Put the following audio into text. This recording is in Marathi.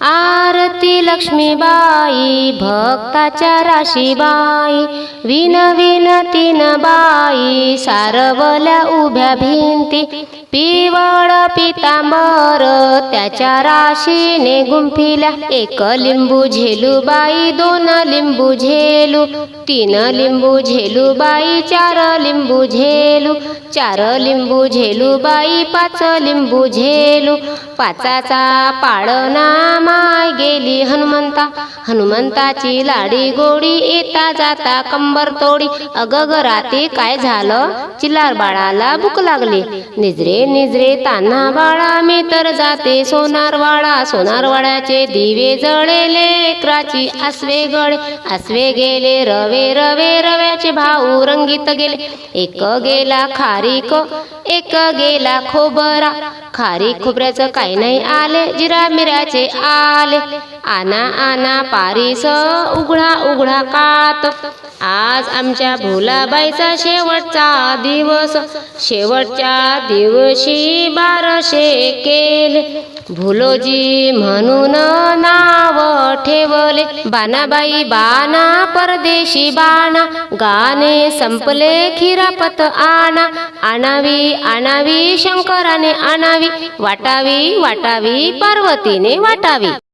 आरती लक्ष्मीबाई भक्ताच्या राशीबाई विन विन तीन बाई सारवल्या उभ्या भिंती पिवळ पितांबर त्याच्या राशीने गुंफिल्या एक लिंबू झेलूबाई दोन लिंबू झेलू तीन लिंबू झेलूबाई चार लिंबू झेलू चार लिंबू झेलूबाई पाच लिंबू झेलू पाचाचा पाळणा माय गेली हनुमंता हनुमंताची लाडी गोडी येता जाता कंबर तोडी अगग राती काय झालं? चिल्लार बाळाला भूक लागली निजरे निजरे तान्हा बाळा मी तर जाते सोनारवाडा. सोनारवाड्याचे दिवे जळेले लेकराची आसवे गळे. आसवे गेले रवे रवे रव्याचे भाऊ रंगीत गेले. एक गेला खारीक एक गेला खोबरा. खारी खोबऱ्याचं काही नाही आले जिरा मिऱ्याचे आले. आना आना पारिस उघडा उघडा कात. आज आमच्या भोलाबाईचा शेवटचा दिवस. शेवटच्या दिवशी बारशे केले. भुलोजी म्हणून नाव ठेवले. बानाबाई बाना परदेशी बाणा. गाणे संपले खिरापत आणा. आणावी आणावी शंकराने आणावी. वाटावी वाटावी पार्वतीने वाटावी.